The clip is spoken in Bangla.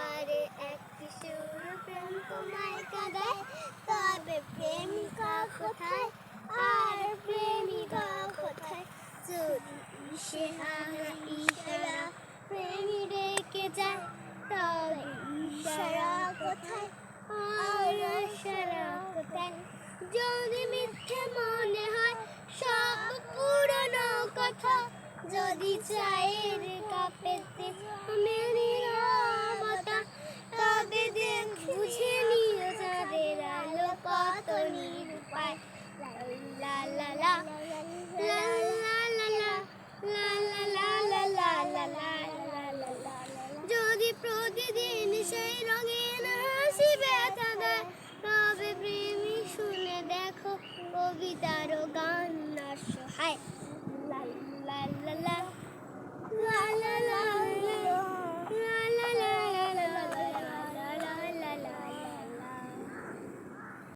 পারে এক কিশোর প্রেম তোমায় কাঁদায়, তবে প্রেমিকা কোথায়? আর প্রেমিকা কোথায়? যদি সে ইশারা প্রেমী রেখে যায়, তবে ইশারা কোথায়? আর ইশারা কোথায়? যদি মিথ্যে মনে হয়, সব পুরনো কথা। যদি চায়ের কাপেতে মেলে প্রতিদিন সেই রঙিন হাসি ব্যথা দেয়। তবে প্রেমী শুনে দেখো কবিতার গান সহায়।